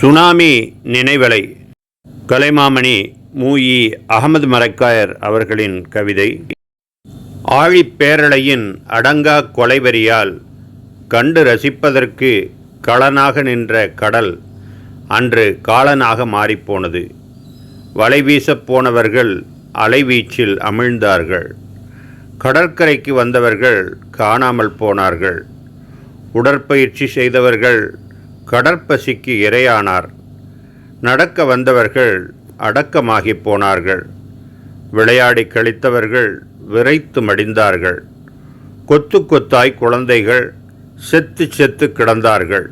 Tsunami நினைவலை. கலைமாமணி மூஇ அகமது மரக்காயர் அவர்களின் கவிதை. ஆழிப்பேரலையின் அடங்கா கொலைவெறியால் கண்டு ரசிப்பதற்கு களனாக நின்ற கடல் அன்று காலனாக மாறிப்போனது. வலை வீசப் போனவர்கள் அலைவீச்சில் அமிழ்ந்தார்கள். கடற்கரைக்கு வந்தவர்கள் காணாமல் போனார்கள். உடற்பயிற்சி செய்தவர்கள் கடற்பசிக்கு இரையானார். நடக்க வந்தவர்கள் அடக்கமாகிப் போனார்கள். விளையாடி கழித்தவர்கள் விரைத்து மடிந்தார்கள். கொத்து கொத்தாய் குழந்தைகள் செத்து செத்து கிடந்தார்கள்.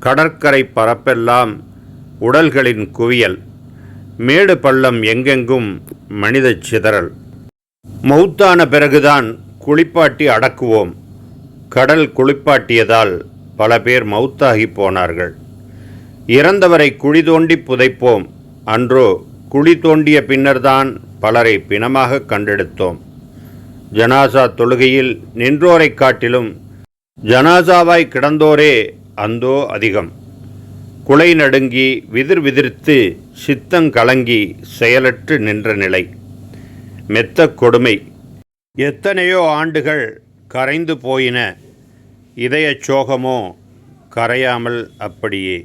கடற்கரை பரப்பெல்லாம் உடல்களின் குவியல். மேடு பள்ளம் எங்கெங்கும் மனிதச் சிதறல். மௌத்தான பிறகுதான் குளிப்பாட்டி அடக்குவோம். கடல் குளிப்பாட்டியதால் பல பேர் மௌத்தாகி போனார்கள். இறந்தவரை குழி தோண்டி புதைப்போம். அன்றோ குழி தோண்டிய பின்னர்தான் பலரை பிணமாக கண்டெடுத்தோம். ஜனாசா தொழுகையில் நின்றோரைக் காட்டிலும் ஜனாசாவாய் கிடந்தோரே அந்தோ அதிகம். குலை நடுங்கி விதிர் விதிர்த்து சித்தங்கலங்கி செயலற்று நின்ற நிலை. மெத்த கொடுமை. எத்தனையோ ஆண்டுகள் கரைந்து போயின. இதயச் சோகமோ கரையாமல் அப்படியே.